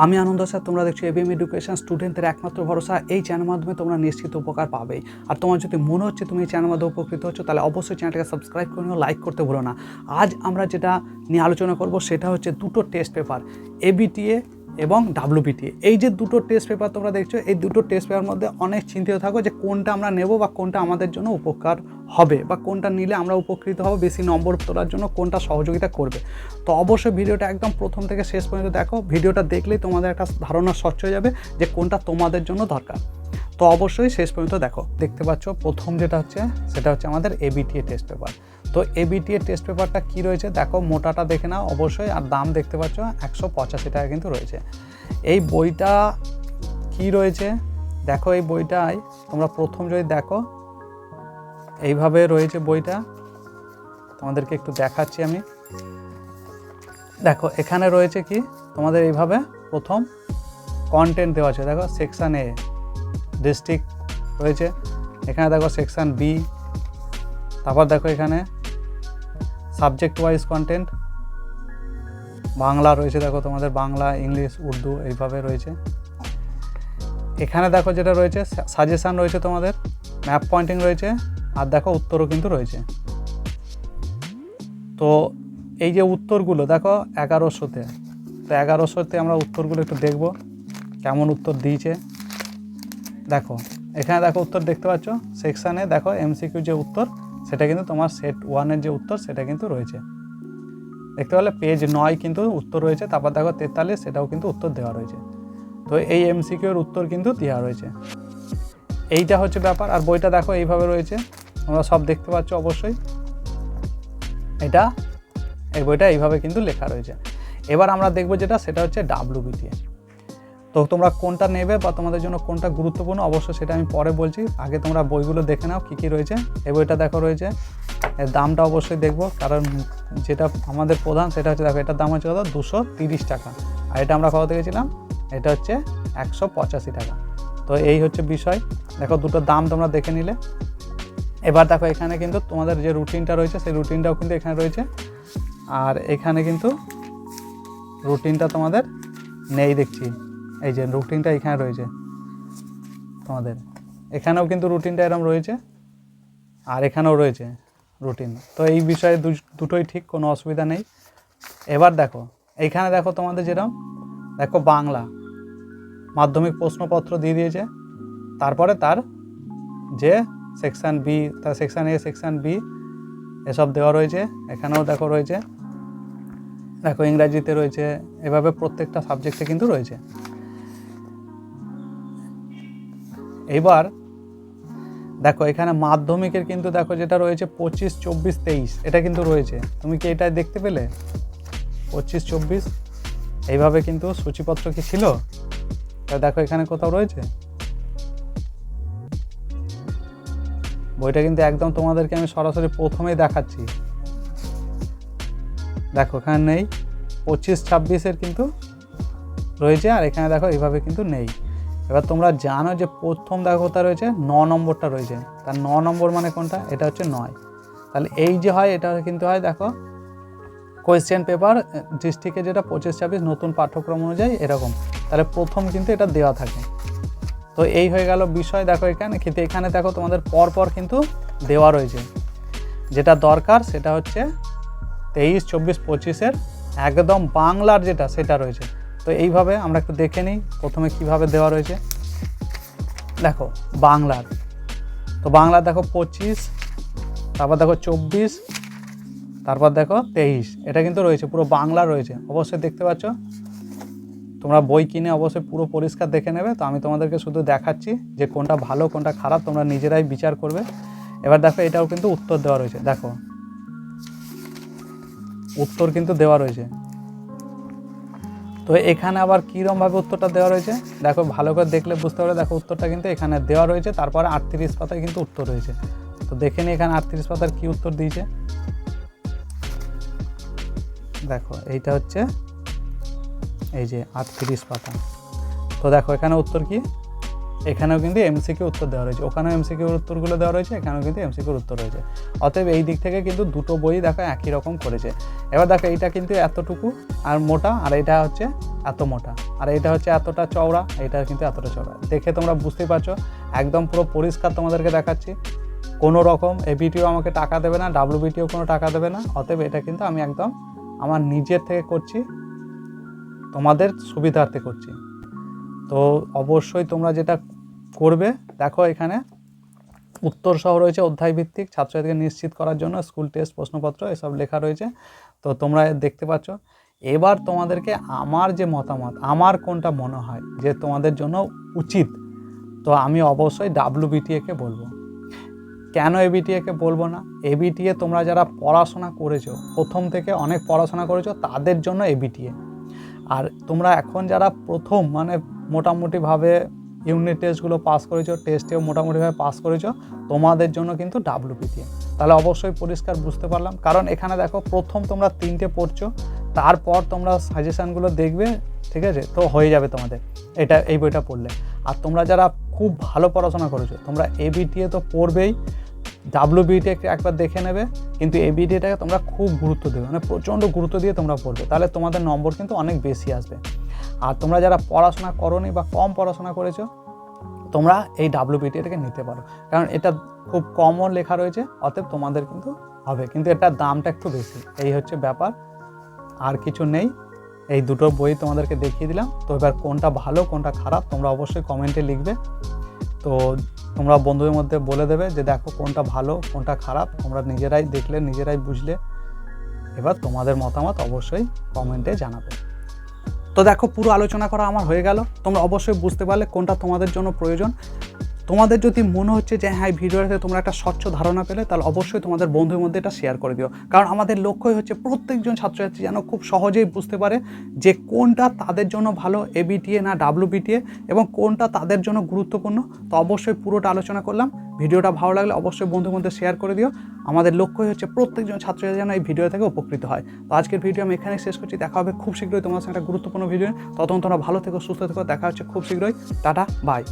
আমি আনন্দ, স্যার, তোমরা দেখছ এবিএম এডুকেশন স্টুডেন্টদের একমাত্র ভরসা, এই চ্যানেল মাধ্যমে তোমরা নিশ্চিত উপকার পাবে। আর তোমার যদি মনে হচ্ছে তুমি এই চ্যানেল মাধ্যমে উপকৃত হচ্ছ, তাহলে অবশ্যই চ্যানেলটাকে সাবস্ক্রাইব করে নিও লাইক করতে ভুলো না। আজ আমরা যেটা নিয়ে আলোচনা করব, সেটা হচ্ছে দুটো টেস্ট পেপার এবিটিএ এবং ডাব্লিউবিটিএ এই যে দুটো টেস্ট পেপার তোমরা দেখছ, এই দুটো টেস্ট পেপার মধ্যে অনেক চিন্তিত থাকো যে কোনটা আমরা নেব বা কোনটা আমাদের জন্য উপকার হবে বা কোনটা নিলে আমরা উপকৃত হব, বেশি নম্বর তোলার জন্য কোনটা সহযোগিতা করবে। তো অবশ্যই ভিডিওটা একদম প্রথম থেকে শেষ পর্যন্ত দেখো, ভিডিওটা দেখলেই তোমাদের একটা ধারণা স্বচ্ছ হয়ে যাবে যে কোনটা তোমাদের জন্য দরকার। তো অবশ্যই শেষ পর্যন্ত দেখো, দেখতে পাচ্ছ প্রথম যেটা হচ্ছে, সেটা হচ্ছে আমাদের এবিটিএ টেস্ট পেপার তো এবিটিএ টেস্ট পেপারটা কী রয়েছে? দেখো, মোটাটা দেখে নাও। অবশ্যই আর দাম দেখতে পাচ্ছ, একশো পঁচাশি টাকা কিন্তু রয়েছে। এই বইটা কি রয়েছে? দেখো এই বইটায়, তোমরা প্রথম যদি দেখো, এইভাবে রয়েছে বইটা। তোমাদেরকে একটু দেখাচ্ছি আমি। দেখো, এখানে রয়েছে কি? তোমাদের এইভাবে প্রথম কন্টেন্ট দেওয়া আছে। দেখো সেকশান এ ডিস্ট্রিক্ট রয়েছে। এখানে দেখো সেকশান বি তারপর দেখো এখানে সাবজেক্ট ওয়াইজ কন্টেন্ট বাংলা রয়েছে, দেখো তোমাদের বাংলা, ইংলিশ, উর্দু এইভাবে রয়েছে। এখানে দেখো যেটা রয়েছে সাজেশান রয়েছে তোমাদের ম্যাপ পয়েন্টিং রয়েছে, আর দেখো উত্তরও কিন্তু রয়েছে। তো এই যে উত্তরগুলো, দেখো এগারোশোতে, তো এগারোশোতে আমরা উত্তরগুলো একটু দেখব, কেমন উত্তর দিয়েছে। দেখো, এখানে দেখো উত্তর দেখতে পাচ্ছ সেকশানে দেখো এমসিকিউ যে উত্তর সেটা কিন্তু তোমার সেট ওয়ানের যে উত্তর, সেটা কিন্তু রয়েছে। দেখতে পেলে পেজ নয় কিন্তু উত্তর রয়েছে, তারপর দেখো তেতাল্লিশ, সেটাও কিন্তু উত্তর দেওয়া রয়েছে। তো এই এমসিকিউর উত্তর কিন্তু দেওয়া রয়েছে। এইটা হচ্ছে ব্যাপার, আর বইটা দেখো এইভাবে রয়েছে। তোমরা সব দেখতে পাচ্ছ অবশ্যই। এটা, এই বইটা এইভাবে কিন্তু লেখা রয়েছে। এবার আমরা দেখব যেটা, সেটা হচ্ছে ডাব্লিউবিটিএ তো তোমরা কোনটা নেবে বা তোমাদের জন্য কোনটা গুরুত্বপূর্ণ, অবশ্যই সেটা আমি পরে বলছি। আগে তোমরা বইগুলো দেখে নাও, কী কী রয়েছে। এই বইটা দেখো রয়েছে। এর দামটা অবশ্যই দেখব, কারণ যেটা আমাদের প্রধান সেটা হচ্ছে, দেখো, এটার দাম হচ্ছে কত? দুশো তিরিশ টাকা। আর এটা আমরা কত গেছিলাম এটা হচ্ছে একশো পঁচাশি টাকা। তো এই হচ্ছে বিষয়। দেখো, দুটো দাম তোমরা দেখে নিলে। এবার দেখো, এখানে কিন্তু তোমাদের যে রুটিনটা রয়েছে, সেই রুটিনটাও কিন্তু এখানে রয়েছে। আর এখানে কিন্তু রুটিনটা তোমাদের নেই দেখছি। এই যে রুটিনটা এখানে রয়েছে তোমাদের। এখানেও কিন্তু রুটিনটা এরকম রয়েছে আর এখানেও রয়েছে রুটিন তো এই বিষয়ে দুটোই ঠিক, কোনো অসুবিধা নেই। এবার দেখো এইখানে দেখো তোমাদের যেরকম দেখো বাংলা। মাধ্যমিক প্রশ্নপত্র দিয়ে দিয়েছে। তারপরে তার যে সেকশান বি তার সেকশান এ সেকশান বি এসব দেওয়া রয়েছে। এখানেও দেখো রয়েছে। দেখো ইংরাজিতে রয়েছে। এভাবে প্রত্যেকটা সাবজেক্টে কিন্তু রয়েছে। এবার দেখো, এখানে মাধ্যমিকের কিন্তু দেখো যেটা রয়েছে পঁচিশ, চব্বিশ, তেইশ। এটা কিন্তু রয়েছে। তুমি কি এটা দেখতে পেলে? পঁচিশ, চব্বিশ, এইভাবে কিন্তু সূচিপত্র কি ছিল? দেখো, এখানে কোথাও রয়েছে? বইটা কিন্তু একদম তোমাদেরকে আমি সরাসরি প্রথমেই দেখাচ্ছি। দেখো, এখানে নেই। পঁচিশ, ছাব্বিশের কিন্তু রয়েছে, আর এখানে দেখো, এইভাবে কিন্তু নেই। এবার তোমরা জানো যে প্রথম দেখো কোথায় রয়েছে? ন নম্বরটা রয়েছে। তার ন নম্বর মানে কোনটা? এটা হচ্ছে নয়। তাহলে এই যে হয়, এটা কিন্তু হয়, দেখো কোয়েশ্চেন পেপার ডিস্ট্রিক্টে যেটা পঁচিশ, ছাব্বিশ নতুন পাঠ্যক্রম অনুযায়ী এরকম। তাহলে প্রথম কিন্তু এটা দেওয়া থাকে। তো এই হয়ে গেল বিষয়, দেখো এখানে। কিন্তু এখানে দেখো তোমাদের পর পর কিন্তু দেওয়া রয়েছে। যেটা দরকার, সেটা হচ্ছে তেইশ, চব্বিশ, পঁচিশের একদম বাংলার যেটা, সেটা রয়েছে। তো এইভাবে আমরা একটু দেখে নিই প্রথমে কীভাবে দেওয়া রয়েছে। দেখো বাংলার তো বাংলার দেখো পঁচিশ, তারপর দেখো চব্বিশ, তারপর দেখো তেইশ। এটা কিন্তু রয়েছে, পুরো বাংলা রয়েছে। অবশ্যই দেখতে পাচ্ছ। তোমরা বই কিনে অবশ্যই পুরো পরিষ্কার দেখে নেবে। তো আমি তোমাদেরকে শুধু দেখাচ্ছি যে কোনটা ভালো, কোনটা খারাপ তোমরা নিজেরাই বিচার করবে। এবার দেখো, এটাও কিন্তু উত্তর দেওয়া রয়েছে। দেখো, উত্তর কিন্তু দেওয়া রয়েছে। তো এখানে আবার কীরমভাবে উত্তরটা দেওয়া রয়েছে? দেখো, ভালো করে দেখলে বুঝতে পারবে। দেখো, উত্তরটা কিন্তু এখানে দেওয়া রয়েছে। তারপরে আটত্রিশ পাতায় কিন্তু উত্তর রয়েছে। তো দেখে নিই এখানে আটত্রিশ পাতার কী উত্তর দিয়েছে। দেখো, এইটা হচ্ছে এই যে আটত্রিশ পাতা। তো দেখো, এখানে উত্তর কি? এখানেও কিন্তু এমসিকিউ উত্তর দেওয়া রয়েছে। ওখানেও এমসিকিউ উত্তরগুলো দেওয়া রয়েছে, এখানেও কিন্তু এমসিকিউর উত্তর রয়েছে। অতএব এই দিক থেকে কিন্তু দুটো বই দেখো একই রকম করেছে। এবার দেখো এইটা কিন্তু এতটুকু আর মোটা, আর এটা হচ্ছে এত মোটা। আর এটা হচ্ছে এতটা চওড়া, এটা কিন্তু এতটা চওড়া। দেখে তোমরা বুঝতেই পারছ, একদম পুরো পরিষ্কার তোমাদেরকে দেখাচ্ছি। কোনো রকম এবিটিও আমাকে টাকা দেবে না ডাব্লিউবিটিও কোনো টাকা দেবে না। অতএব এটা কিন্তু আমি একদম আমার নিজের থেকে করছি, তোমাদের সুবিধার্থে করছি। তো অবশ্যই তোমরা যেটা করবে, দেখো এখানে উত্তর সহ রয়েছে অধ্যায় ভিত্তিক ছাত্রছাত্রীকে নিশ্চিত করার জন্য স্কুল টেস্ট প্রশ্নপত্র এসব লেখা রয়েছে। তো তোমরা দেখতে পাচ্ছ, এবার তোমাদেরকে আমার যে মতামত, আমার কোনটা মনে হয় যে তোমাদের জন্য উচিত, তো আমি অবশ্যই ডাব্লিউবিটিএকে বলব। কেন এবিটিএকে বলব না? এবিটিএ তোমরা যারা পড়াশোনা করেছ, প্রথম থেকে অনেক পড়াশোনা করেছ, তাদের জন্য এবিটিএ আর তোমরা এখন যারা প্রথম মানে মোটামুটিভাবে ইউনিট টেস্টগুলো পাস করেছ টেস্টেও মোটামুটিভাবে পাস করেছ, তোমাদের জন্য কিন্তু ডাব্লিউপিটিএ তাহলে অবশ্যই পরিষ্কার বুঝতে পারলাম। কারণ এখানে দেখো, প্রথম তোমরা তিনটে পড়ছো, তারপর তোমরা সাজেশানগুলো দেখবে, ঠিক আছে? তো হয়ে যাবে তোমাদের। এটা, এই বইটা পড়লে। আর তোমরা যারা খুব ভালো পড়াশোনা করেছ, তোমরা এবিটিএ তো পড়বেই। ডাব্লিউবিটিএকে একবার দেখে নেবে, কিন্তু এ এবিটিএটাকে তোমরা খুব গুরুত্ব দেবে। মানে প্রচণ্ড গুরুত্ব দিয়ে তোমরা পড়বে। তাহলে তোমাদের নম্বর কিন্তু অনেক বেশি আসবে। আর তোমরা যারা পড়াশোনা করোনি বা কম পড়াশোনা করেছ, তোমরা এই ডাব্লিউবিটিএটাকে নিতে পারো। কারণ এটা খুব কমও লেখা রয়েছে, অতএব তোমাদের কিন্তু হবে। কিন্তু এটার দামটা একটু বেশি। এই হচ্ছে ব্যাপার। আর কিছু নেই। এই দুটো বই তোমাদেরকে দেখিয়ে দিলাম। তো এবার কোনটা ভালো, কোনটা খারাপ, তোমরা অবশ্যই কমেন্টে লিখবে। তো তোমরা বন্ধুদের মধ্যে বলে দেবে যে দেখো কোনটা ভালো, কোনটা খারাপ। তোমরা নিজেরাই দেখলে, নিজেরাই বুঝলে। এবার তোমাদের মতামত অবশ্যই কমেন্টে জানাবে। তো দেখো পুরো আলোচনা করা আমার হয়ে গেল। তোমরা অবশ্যই বুঝতে পারলে কোনটা তোমাদের জন্য প্রয়োজন। তোমাদের যদি মনে হচ্ছে যে হ্যাঁ ভিডিওটাতে তোমরা একটা স্বচ্ছ ধারণা পেলে, তাহলে অবশ্যই তোমাদের বন্ধুর মধ্যে এটা শেয়ার করে দিও। কারণ আমাদের লক্ষ্যই হচ্ছে প্রত্যেকজন ছাত্রছাত্রী যেন খুব সহজেই বুঝতে পারে যে, কোনটা তাদের জন্য ভালো এবিটিএ না ডাব্লিউবিটিএ এবং কোনটা তাদের জন্য গুরুত্বপূর্ণ। তো অবশ্যই পুরোটা আলোচনা করলাম। ভিডিওটা ভালো লাগলে অবশ্যই বন্ধুর মধ্যে শেয়ার করে দিও। আমাদের লক্ষ্যই হচ্ছে প্রত্যেকজন ছাত্রছাত্রী যেন এই ভিডিও থেকে উপকৃত হয়। তো আজকের ভিডিও আমি এখানে শেষ করছি। দেখা হবে খুব শীঘ্রই তোমার সঙ্গে একটা গুরুত্বপূর্ণ ভিডিও ততক্ষণ তোমরা ভালো থেকো, সুস্থ থেকো। দেখা হচ্ছে খুব শীঘ্রই। Tata bye